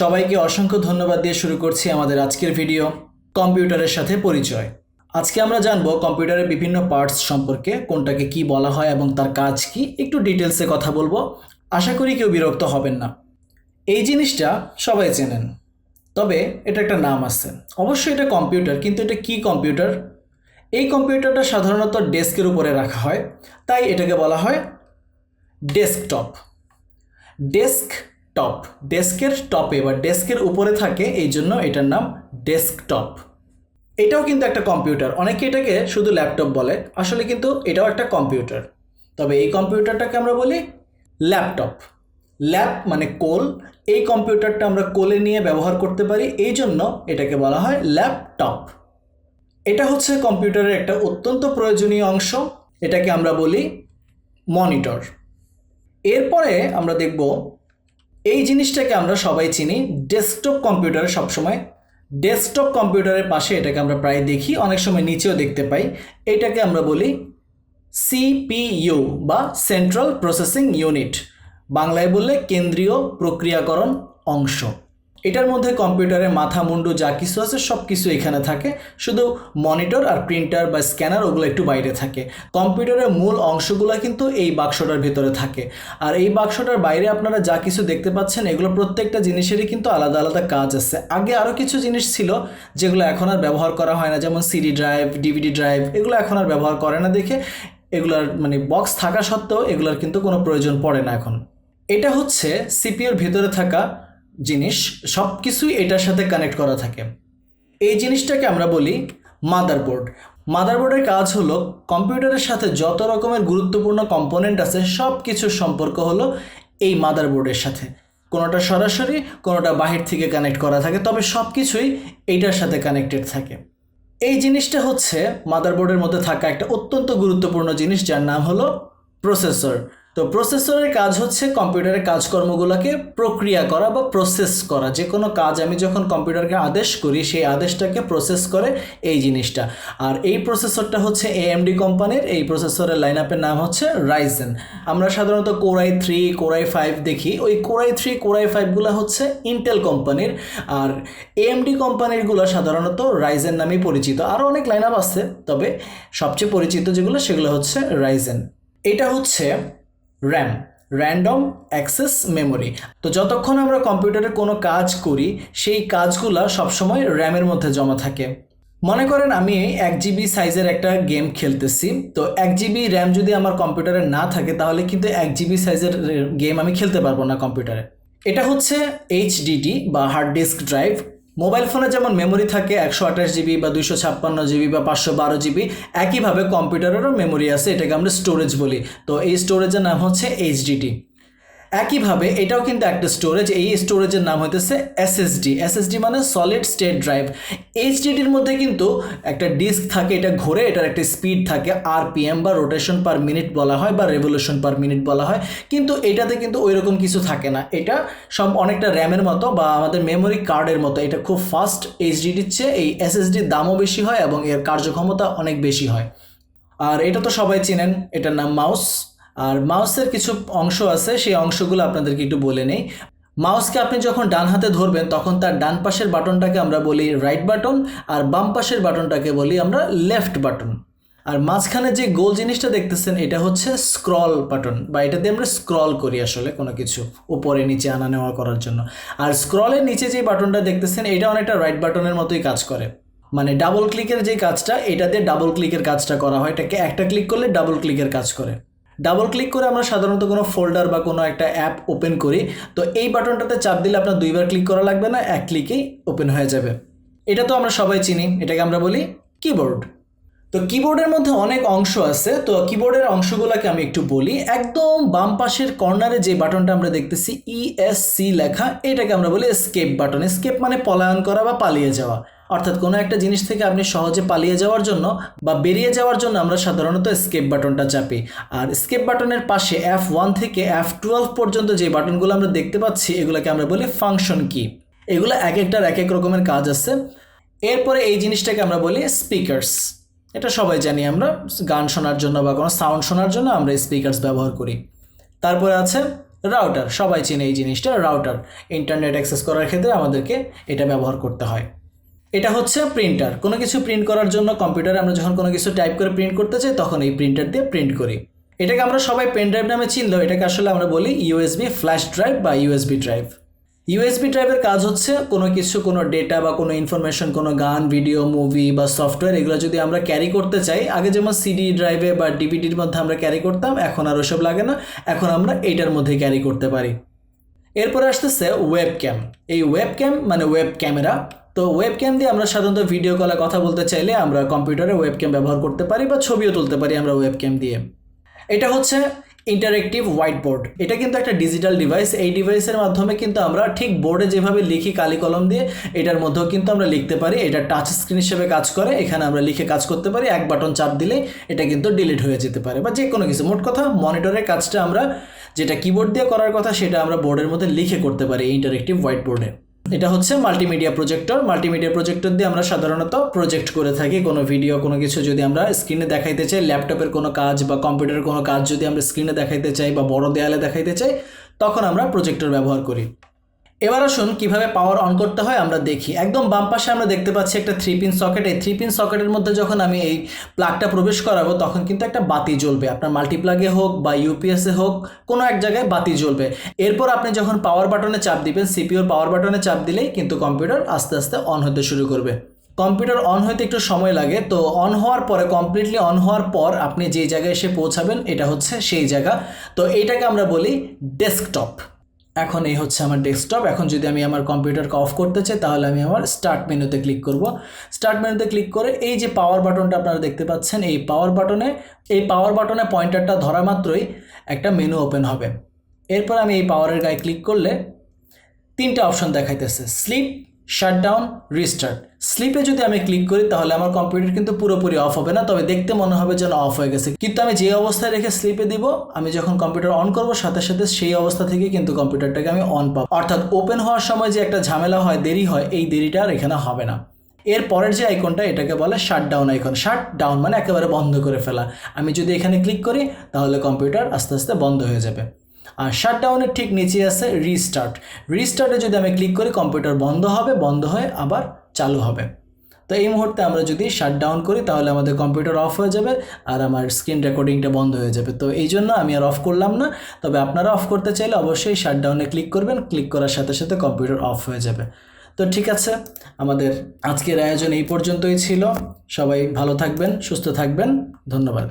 সবাইকে অসংখ্য ধন্যবাদ দিয়ে শুরু করছি আমাদের আজকের ভিডিও, কম্পিউটারের সাথে পরিচয়। আজকে আমরা জানব কম্পিউটারের বিভিন্ন পার্টস সম্পর্কে কোনটাকে কি বলা হয় এবং তার কাজ কি, একটু ডিটেলসে কথা বলব। আশা করি কেউ বিরক্ত হবেন না। এই জিনিসটা সবাই চেনেন, তবে এটা একটা নাম আছে। অবশ্যই এটা কম্পিউটার, কিন্তু এটা কি কম্পিউটার? এই কম্পিউটারটা সাধারণত ডেস্কের উপরে রাখা হয়, তাই এটাকে বলা হয় ডেস্কটপ। ডেস্কটপ ডেস্কের টপে বা ডেস্কের উপরে থাকে, এই জন্য এটার নাম ডেস্কটপ এটাও কিন্তু একটা কম্পিউটার অনেকে এটাকে শুধু ল্যাপটপ বলে। আসলে কিন্তু এটাও একটা কম্পিউটার তবে এই কম্পিউটারটাকে আমরা বলি ল্যাপটপ ল্যাপ মানে কোল। এই কম্পিউটারটা আমরা কোলে নিয়ে ব্যবহার করতে পারি, এই জন্য এটাকে বলা হয় ল্যাপটপ এটা হচ্ছে কম্পিউটারের একটা অত্যন্ত প্রয়োজনীয় অংশ। এটাকে আমরা বলি মনিটর এরপরে আমরা দেখব এই জিনিসটাকে আমরা সবাই চিনি। ডেস্কটপ কম্পিউটারে সবসময়। ডেস্কটপ কম্পিউটারের পাশে এটাকে আমরা প্রায় দেখি, অনেক সময় নিচেও দেখতে পাই। এটাকে আমরা বলি সিপিইউ বা সেন্ট্রাল প্রসেসিং ইউনিট বাংলায় বললে কেন্দ্রীয় প্রক্রিয়াকরণ অংশ। এটার মধ্যে কম্পিউটারের মাথা, মুন্ডু যা কিছু আছে সব কিছু এখানে থাকে। শুধু মনিটর আর প্রিন্টার বা স্ক্যানার ওগুলো একটু বাইরে থাকে। কম্পিউটারের মূল অংশগুলো কিন্তু এই বাক্সটার ভেতরে থাকে। আর এই বাক্সটার বাইরে আপনারা যা কিছু দেখতে পাচ্ছেন, এগুলো প্রত্যেকটা জিনিসেরই কিন্তু আলাদা আলাদা কাজ আছে। আগে আরও কিছু জিনিস ছিল যেগুলো এখন আর ব্যবহার করা হয় না, যেমন সিডি ড্রাইভ ডিভিডি ড্রাইভ এগুলো এখন আর ব্যবহার করে না দেখে এগুলার মানে বক্স থাকা সত্ত্বেও এগুলোর কিন্তু কোনো প্রয়োজন পড়ে না এখন। এটা হচ্ছে সিপিওর ভেতরে থাকা জিনিস সব কিছুই এটার সাথে কানেক্ট করা থাকে। এই জিনিসটাকে আমরা বলি মাদারবোর্ড মাদারবোর্ডের কাজ হলো, কম্পিউটারের সাথে যত রকমের গুরুত্বপূর্ণ কম্পোনেন্ট আছে সব কিছুর সম্পর্ক হলো এই মাদারবোর্ডের সাথে। কোনোটা সরাসরি, কোনোটা বাহির থেকে কানেক্ট করা থাকে, তবে সব কিছুই এইটার সাথে কানেক্টেড থাকে। এই জিনিসটা হচ্ছে মাদারবোর্ডের মধ্যে থাকা একটা অত্যন্ত গুরুত্বপূর্ণ জিনিস, যার নাম হলো প্রসেসর তো প্রসেসরের কাজ হচ্ছে কম্পিউটারের কাজকর্মগুলোকে প্রক্রিয়া করা বা প্রসেস করা। যে কোনো কাজ আমি যখন কম্পিউটারকে আদেশ করি, সেই আদেশটাকে প্রসেস করে এই জিনিসটা। আর এই প্রসেসরটা হচ্ছে এএমডি কোম্পানির এই প্রসেসরের লাইন আপের নাম হচ্ছে রাইজেন আমরা সাধারণত কোরাই থ্রি কোরাই ফাইভ দেখি। ওই কোরাই থ্রি কোরাই ফাইভগুলো হচ্ছে ইন্টেল কোম্পানির আর এএমডি কোম্পানিরগুলো সাধারণত রাইজেন নামেই পরিচিত। আরও অনেক লাইন আপ আছে, তবে সবচেয়ে পরিচিত যেগুলো, সেগুলো হচ্ছে রাইজেন এটা হচ্ছে র্যাম র্যান্ডম অ্যাক্সেস মেমোরি তো যতক্ষণ আমরা কম্পিউটারে কোনো কাজ করি, সেই কাজগুলো সবসময় র্যামের মধ্যে জমা থাকে। মনে করেন আমি এক জিবি সাইজের একটা গেম খেলতেছি, তো এক জিবি র্যাম যদি আমার কম্পিউটারে না থাকে, তাহলে কিন্তু এক জিবি সাইজের গেম আমি খেলতে পারব না কম্পিউটারে। এটা হচ্ছে এইচডিডি বা হার্ড ডিস্ক ড্রাইভ মোবাইল ফোনে যেমন মেমোরি থাকে একশো আঠাশ জিবি বা দুইশো ছাপ্পান্ন জিবি বা পাঁচশো বারো জিবি একইভাবে কম্পিউটারেরও মেমোরি আছে, এটাকে আমরা স্টোরেজ বলি। তো এই স্টোরেজের নাম হচ্ছে এইচডিডি একইভাবে এটাও কিন্তু একটা স্টোরেজ এই স্টোরেজের নাম হইতেছে এসএসডি এসএসডি মানে সলিড স্টেট ড্রাইভ এইচডিডির মধ্যে কিন্তু একটা ডিস্ক থাকে, এটা ঘোরে, এটার একটা স্পিড থাকে আর আরপিএম বা রোটেশন পার মিনিট বলা হয় বা রেভলিউশন পার মিনিট বলা হয়। কিন্তু এটাতে কিন্তু ওই রকম কিছু থাকে না। এটা সব অনেকটা র্যামের মতো বা আমাদের মেমোরি কার্ডের মতো। এটা খুব ফাস্ট এইচডিডির চেয়ে এই এসএসডির দামও বেশি হয় এবং এর কার্যক্ষমতা অনেক বেশি হয়। আর এটা তো সবাই চিনেন, এটার নাম মাউস আর মাউসের কিছু অংশ আছে, সেই অংশগুলো আপনাদেরকে একটু বলে নেই। মাউসকে আপনি যখন ডান হাতে ধরবেন, তখন তার ডান পাশের বাটনটাকে আমরা বলি রাইট বাটন আর বাম পাশের বাটনটাকে বলি আমরা লেফট বাটন আর মাঝখানে যে গোল জিনিসটা দেখতেছেন, এটা হচ্ছে স্ক্রল বাটন বা এটা দিয়ে আমরা স্ক্রল করি আসলে কোনো কিছু, উপরে, নিচে আনা নেওয়া করার জন্য। আর স্ক্রলের নিচে যে বাটনটা দেখতেছেন, এটা অনেকটা রাইট বাটনের মতোই কাজ করে। মানে ডাবল ক্লিকের যে কাজটা এটা দিয়ে ডাবল ক্লিকের কাজটা করা হয়। এটাকে একটা ক্লিক করলে ডাবল ক্লিকের কাজ করে। ডাবল ক্লিক করে আমরা সাধারণত কোনো ফোল্ডার বা কোনো একটা অ্যাপ ওপেন করি। তো এই বাটনটাতে চাপ দিলে আপনার দুইবার ক্লিক করা লাগবে না, এক ক্লিকেই ওপেন হয়ে যাবে। এটা তো আমরা সবাই চিনি, এটাকে আমরা বলি কিবোর্ড তো কিবোর্ডের মধ্যে অনেক অংশ আছে, তো কিবোর্ডের অংশগুলোকে আমি একটু বলি। একদম বাম পাশের কর্নারে যে বাটনটা আমরা দেখতেছি ইএসসি লেখা, এটাকে আমরা বলি স্কেপ বাটন স্কেপ মানে পলায়ন করা বা পালিয়ে যাওয়া। অর্থাৎ কোনো একটা জিনিস থেকে আপনি সহজে পালিয়ে যাওয়ার জন্য বা বেরিয়ে যাওয়ার জন্য আমরা সাধারণত স্কেপ বাটনটা চাপি। আর স্কেপ বাটনের পাশে এফ ওয়ান থেকে এফ টুয়েলভ পর্যন্ত যে বাটনগুলো আমরা দেখতে পাচ্ছি, এগুলোকে আমরা বলি ফাংশন কি এগুলো এক একটার এক এক রকমের কাজ আছে। এরপরে এই জিনিসটাকে আমরা বলি স্পিকার্স এটা সবাই জানি, আমরা গান শোনার জন্য বা কোনো সাউন্ড শোনার জন্য আমরা স্পিকার্স ব্যবহার করি। তারপরে আছে রাউটার সবাই চেনে এই জিনিসটা রাউটার ইন্টারনেট অ্যাক্সেস করার ক্ষেত্রে আমাদেরকে এটা ব্যবহার করতে হয়। এটা হচ্ছে প্রিন্টার কোনো কিছু প্রিন্ট করার জন্য কম্পিউটারে আমরা যখন কোনো কিছু টাইপ করে প্রিন্ট করতে চাই, তখন এই প্রিন্টার দিয়ে প্রিন্ট করি। এটাকে আমরা সবাই পেন ড্রাইভ নামে চিনলেও এটাকে আসলে আমরা বলি ইউএসবি ফ্ল্যাশ ড্রাইভ বা ইউএসবি ড্রাইভ ইউএসবি ড্রাইভের কাজ হচ্ছে কোনো কিছু, কোনো ডেটা বা কোনো ইনফরমেশন কোনো গান ভিডিও মুভি বা সফটওয়্যার এগুলো যদি আমরা ক্যারি করতে চাই, আগে যেমন সিডি ড্রাইভে বা ডিভিডির মধ্যে আমরা ক্যারি করতাম, এখন আর ওসব লাগে না, এখন আমরা এইটার মধ্যে ক্যারি করতে পারি। এরপরে আসতেছে ওয়েব ক্যাম এই ওয়েব ক্যাম মানে ওয়েব ক্যামেরা তো ওয়েব ক্যাম দিয়ে আমরা সাধারণত ভিডিও কলে কথা বলতে চাইলে আমরা কম্পিউটারে ওয়েব ক্যাম ব্যবহার করতে পারি বা ছবিও তুলতে পারি আমরা ওয়েব ক্যাম দিয়ে। এটা হচ্ছে ইন্টারেক্টিভ হোয়াইট বোর্ড এটা কিন্তু একটা ডিজিটাল ডিভাইস এই ডিভাইসের মাধ্যমে কিন্তু আমরা ঠিক বোর্ডে যেভাবে লিখি কালি কলম দিয়ে, এটার মধ্যেও কিন্তু আমরা লিখতে পারি। এটা টাচ স্ক্রিন হিসেবে কাজ করে, এখানে আমরা লিখে কাজ করতে পারি। এক বাটন চাপ দিলে এটা কিন্তু ডিলিট হয়ে যেতে পারে বা যে কোনো কিছু। মোট কথা মনিটরের কাজটা আমরা যেটা কিবোর্ড দিয়ে করার কথা, সেটা আমরা বোর্ডের মধ্যে লিখে করতে পারি ইন্টারেক্টিভ হোয়াইট বোর্ডে এটা হচ্ছে মাল্টিমিডিয়া প্রজেক্টর মাল্টিমিডিয়া প্রজেক্টর দিয়ে আমরা সাধারণত প্রজেক্ট করে থাকি কোনো ভিডিও কোনো কিছু যদি আমরা স্ক্রিনে দেখাইতে চাই ল্যাপটপের কোনো কাজ বা কম্পিউটারের কোনো কাজ যদি আমরা স্ক্রিনে দেখাইতে চাই বা বড় দেয়ালে দেখাইতে চাই, তখন আমরা প্রজেক্টর ব্যবহার করি। এবার আসুন কীভাবে পাওয়ার অন করতে হয় আমরা দেখি। একদম বাম পাশে আমরা দেখতে পাচ্ছি একটা থ্রি পিন সকেট এই থ্রি পিন সকেটের মধ্যে যখন আমি এই প্লাগটা প্রবেশ করাবো, তখন কিন্তু একটা বাতি জ্বলবে। আপনার মাল্টিপ্লাগে হোক বা ইউপিএসে হোক, কোনো এক জায়গায় বাতি জ্বলবে। এরপর আপনি যখন পাওয়ার বাটনে চাপ দিবেন সিপিওর পাওয়ার বাটনে চাপ দিলেই কিন্তু কম্পিউটার আস্তে আস্তে অন হতে শুরু করবে। কম্পিউটার অন হতে একটু সময় লাগে, তো অন হওয়ার পরে কমপ্লিটলি অন হওয়ার পর আপনি যেই জায়গায় এসে পৌঁছাবেন, এটা হচ্ছে সেই জায়গা। তো এইটাকে আমরা বলি ডেস্কটপ এখন এই হচ্ছে আমার ডেস্কটপ এখন যদি আমি আমার কম্পিউটারকে অফ করতে চাই, তাহলে আমি আমার স্টার্ট মেনুতে ক্লিক করব। স্টার্ট মেনুতে ক্লিক করে এই যে পাওয়ার বাটনটা আপনারা দেখতে পাচ্ছেন, এই পাওয়ার বাটনে এই পাওয়ার বাটনে পয়েন্টারটা ধরা মাত্রই একটা মেনু ওপেন হবে। এরপর আমি এই পাওয়ারের গায়ে ক্লিক করলে তিনটা অপশন দেখাইতেছে। স্লিপ শাটডাউন রিস্টার্ট স্লিপে যদি আমি ক্লিক করি, তাহলে আমার কম্পিউটার কিন্তু পুরোপুরি অফ হবে না। তবে দেখতে মনে হবে যেন অফ হয়ে গেছে। কিন্তু আমি যে অবস্থায় রেখে স্লিপে দিব, আমি যখন কম্পিউটার অন করব, সাথে সাথে সেই অবস্থা থেকে কিন্তু কম্পিউটারটাকে আমি অন পাবো। অর্থাৎ ওপেন হওয়ার সময় যে একটা ঝামেলা হয়, দেরি হয়, এই দেরিটা আর এখানে হবে না। এর পরের যে আইকনটা এটাকে বলে shut down icon shut down মানে একেবারে বন্ধ করে ফেলা। আমি যদি এখানে ক্লিক করি, তাহলে কম্পিউটার আস্তে আস্তে বন্ধ হয়ে যাবে। আর শাটডাউনের ঠিক নিচে আছে রিস্টার্ট রিস্টার্টে যদি আমি ক্লিক করি কম্পিউটার বন্ধ হবে, বন্ধ হয়ে আবার চালু হবে। তো এই মুহূর্তে আমরা যদি শাটডাউন করি, তাহলে আমাদের কম্পিউটার অফ হয়ে যাবে আর আমার স্ক্রিন রেকর্ডিংটা বন্ধ হয়ে যাবে। তো এই জন্য আমি আর অফ করলাম না। তবে আপনারা অফ করতে চাইলে অবশ্যই শাটডাউনে ক্লিক করবেন। ক্লিক করার সাথে সাথে কম্পিউটার অফ হয়ে যাবে। তো ঠিক আছে, আমাদের আজকের আয়োজন এই পর্যন্তই ছিল। সবাই ভালো থাকবেন, সুস্থ থাকবেন। ধন্যবাদ।